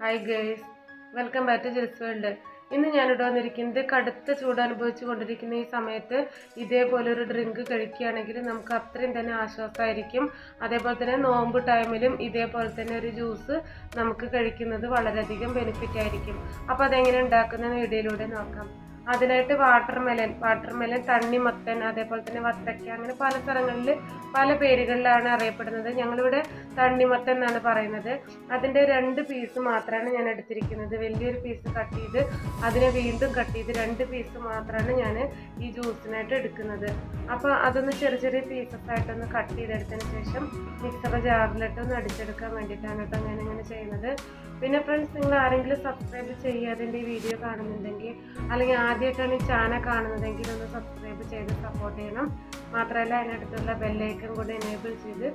Hi girls welcome back to Jils world ഇന്ന് ഞാനിവിടെ വന്നിരിക്കുന്നത് കടുത്ത ചൂട് അനുഭവിച്ചു കൊണ്ടിരിക്കുന്ന ഈ സമയത്ത് ഇതേപോലെ ഒരു ഡ്രിങ്ക് കഴിക്കുകയാണെങ്കിൽ നമുക്ക് അത്രയും തന്നെ ആശ്വാസമായിരിക്കും. അതേപോലെ തന്നെ നോമ്പ് ടൈമിലും ഇതേപോലെ തന്നെ ഒരു ജ്യൂസ് നമുക്ക് കഴിക്കുന്നത് വളരെയധികം ബെനിഫിറ്റ് ആയിരിക്കും. അപ്പോൾ അതെങ്ങനെ ഉണ്ടാക്കുന്ന വീഡിയോയിലൂടെ നോക്കാം. അതിനായിട്ട് വാട്ടർ മെലൻ വാട്ടർ മെലൻ തണ്ണിമത്തൻ അതേപോലെ തന്നെ വത്തക്ക അങ്ങനെ പല സ്ഥലങ്ങളിൽ പല പേരുകളിലാണ് അറിയപ്പെടുന്നത്. ഞങ്ങളിവിടെ തണ്ണിമത്തൻ എന്നാണ് പറയുന്നത്. അതിന്റെ രണ്ട് പീസ് മാത്രമാണ് ഞാൻ എടുത്തിരിക്കുന്നത്. വലിയൊരു പീസ് കട്ട് ചെയ്ത് അതിനെ വീണ്ടും കട്ട് ചെയ്ത് രണ്ട് പീസ് മാത്രമാണ് ഞാൻ ഈ ജ്യൂസിനായിട്ട് എടുക്കുന്നത്. അപ്പോൾ അതൊന്ന് ചെറിയ ചെറിയ പീസസ് ആയിട്ടൊന്ന് കട്ട് ചെയ്തെടുത്തതിന് ശേഷം മിക്സർ ജാറിലിട്ട് ഒന്ന് അടിച്ചെടുക്കാൻ വേണ്ടിയിട്ടാണ് കേട്ടോ ഞാൻ ഇങ്ങനെ ചെയ്യുന്നത്. പിന്നെ ഫ്രണ്ട്സ് നിങ്ങൾ ആരെങ്കിലും സബ്സ്ക്രൈബ് ചെയ്യാതിന്റെ ഈ വീഡിയോ കാണുന്നുണ്ടെങ്കിൽ അല്ലെങ്കിൽ ആദ്യമായിട്ടാണ് ഈ ചാനൽ കാണുന്നതെങ്കിൽ ഒന്ന് സബ്സ്ക്രൈബ് ചെയ്ത് സപ്പോർട്ട് ചെയ്യണം. മാത്രമല്ല അതിനടുത്തുള്ള ബെല്ലൈക്കൺ കൂടെ എനേബിൾ ചെയ്ത്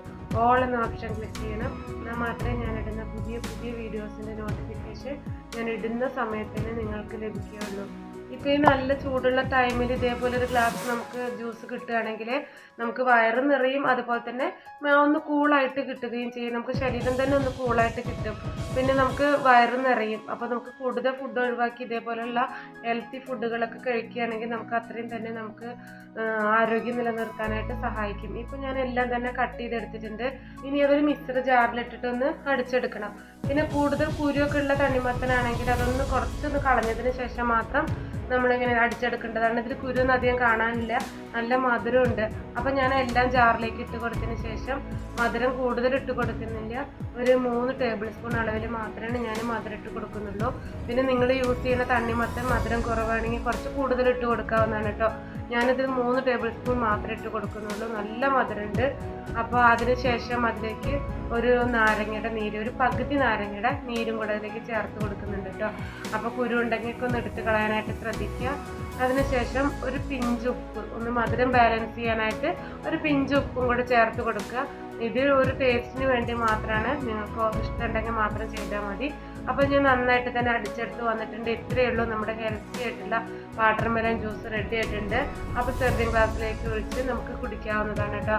ഓൾ എന്ന ഓപ്ഷൻ ക്ലിക്ക് ചെയ്യണം. എന്നാൽ മാത്രമേ ഞാൻ ഇടുന്ന പുതിയ പുതിയ വീഡിയോസിന്റെ നോട്ടിഫിക്കേഷൻ ഞാൻ ഇടുന്ന സമയത്തിന് നിങ്ങൾക്ക് ലഭിക്കുകയുള്ളൂ. ഇപ്പം ഈ നല്ല ചൂടുള്ള ടൈമിൽ ഇതേപോലെ ഒരു ഗ്ലാസ് നമുക്ക് ജ്യൂസ് കിട്ടുകയാണെങ്കിൽ നമുക്ക് വയറ് നിറയും. അതുപോലെ തന്നെ ഒന്ന് കൂളായിട്ട് കിട്ടുകയും ചെയ്യും. നമുക്ക് ശരീരം തന്നെ ഒന്ന് കൂളായിട്ട് കിട്ടും. പിന്നെ നമുക്ക് വയറ് നിറയും. അപ്പോൾ നമുക്ക് കൂടുതൽ ഫുഡ് ഒഴിവാക്കി ഇതേപോലെയുള്ള ഹെൽത്തി ഫുഡുകളൊക്കെ കഴിക്കുകയാണെങ്കിൽ നമുക്ക് അത്രയും തന്നെ നമുക്ക് ആരോഗ്യം നിലനിർത്താനായിട്ട് സഹായിക്കും. ഇപ്പോൾ ഞാൻ എല്ലാം തന്നെ കട്ട് ചെയ്തെടുത്തിട്ടുണ്ട്. ഇനി അതൊരു മിക്സർ ജാറിലിട്ടിട്ടൊന്ന് അടിച്ചെടുക്കണം. പിന്നെ കൂടുതൽ കുരുവൊക്കെ ഉള്ള തണ്ണിമത്തനാണെങ്കിൽ അതൊന്ന് കുറച്ചൊന്ന് കളഞ്ഞതിന് ശേഷം മാത്രം നമ്മളിങ്ങനെ അടിച്ചെടുക്കേണ്ടതാണ്. ഇതിൽ കുരുവൊന്നും അധികം കാണാനില്ല. നല്ല മധുരമുണ്ട്. അപ്പം ഞാൻ എല്ലാം ജാറിലേക്ക് ഇട്ട് കൊടുത്തതിന് ശേഷം മധുരം കൂടുതൽ ഇട്ട് കൊടുക്കുന്നില്ല. ഒരു മൂന്ന് ടേബിൾ സ്പൂൺ അളവിൽ മാത്രമേ ഞാൻ മധുരം ഇട്ട് കൊടുക്കുന്നുള്ളൂ. പിന്നെ നിങ്ങൾ യൂസ് ചെയ്യുന്ന തണ്ണിമത്തൻ മധുരം കുറവാണെങ്കിൽ കുറച്ച് കൂടുതൽ ഇട്ട് കൊടുക്കാവുന്നതാണ് കേട്ടോ. ഞാനിതിൽ മൂന്ന് ടേബിൾ സ്പൂൺ മാത്രമേ ഇട്ട് കൊടുക്കുന്നുള്ളൂ. നല്ല മധുരമുണ്ട്. അപ്പോൾ അതിന് ശേഷം അതിലേക്ക് ഒരു നാരങ്ങയുടെ നീര് ഒരു പകുതി നാരങ്ങയുടെ നീരും കൂടെ അതിലേക്ക് ചേർത്ത് കൊടുക്കുന്നുണ്ട് കേട്ടോ. അപ്പോൾ കുരു ഒന്ന് എടുത്ത് കളയാനായിട്ട് ശ്രദ്ധിക്കുക. അതിനുശേഷം ഒരു പിഞ്ച് ഉപ്പ് ഒന്ന് മധുരം ബാലൻസ് ചെയ്യാനായിട്ട് ഒരു പിഞ്ച് ഉപ്പും കൂടെ ചേർത്ത് കൊടുക്കുക. ഇത് ഒരു ടേസ്റ്റിന് വേണ്ടി മാത്രമാണ് നിങ്ങൾക്ക് ഇഷ്ടമുണ്ടെങ്കിൽ മാത്രം ചെയ്താൽ മതി. അപ്പോൾ ഞാൻ നന്നായിട്ട് തന്നെ അടിച്ചെടുത്ത് വന്നിട്ടുണ്ട്. ഇത്രയേ ഉള്ളൂ നമ്മുടെ ഹെൽത്തി ആയിട്ടുള്ള വാട്ടർ മെലൻ ജ്യൂസ് റെഡി ആയിട്ടുണ്ട് അപ്പോൾ സെർവിങ് ഗ്ലാസ്സിലേക്ക് ഒഴിച്ച് നമുക്ക് കുടിക്കാവുന്നതാണ് കേട്ടോ.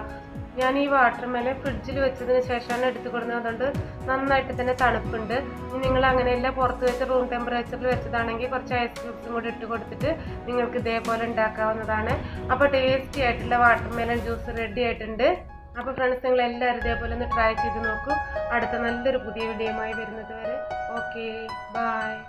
ഞാൻ ഈ വാട്ടർ മെലൻ ഫ്രിഡ്ജിൽ വെച്ചതിന് ശേഷമാണ് എടുത്തു കൊടുക്കുന്നതുകൊണ്ട് നന്നായിട്ട് തന്നെ തണുപ്പുണ്ട്. ഇനി നിങ്ങൾ അങ്ങനെയല്ല പുറത്ത് വെച്ച് റൂം ടെമ്പറേച്ചറിൽ വെച്ചതാണെങ്കിൽ കുറച്ച് ഐസ് ക്യൂബ്സും കൂടി ഇട്ട് കൊടുത്തിട്ട് നിങ്ങൾക്ക് ഇതേപോലെ ഉണ്ടാക്കാവുന്നതാണ്. അപ്പോൾ ടേസ്റ്റി ആയിട്ടുള്ള വാട്ടർ മെലൻ ജ്യൂസ് റെഡി ആയിട്ടുണ്ട്. അപ്പോൾ ഫ്രണ്ട്സ് നിങ്ങൾ എല്ലാവരും ഇതേപോലെ ഒന്ന് ട്രൈ ചെയ്ത് നോക്കൂ. അടുത്ത നല്ലൊരു പുതിയ വീഡിയോയുമായി വരുന്നത് വരെ. Okay, bye.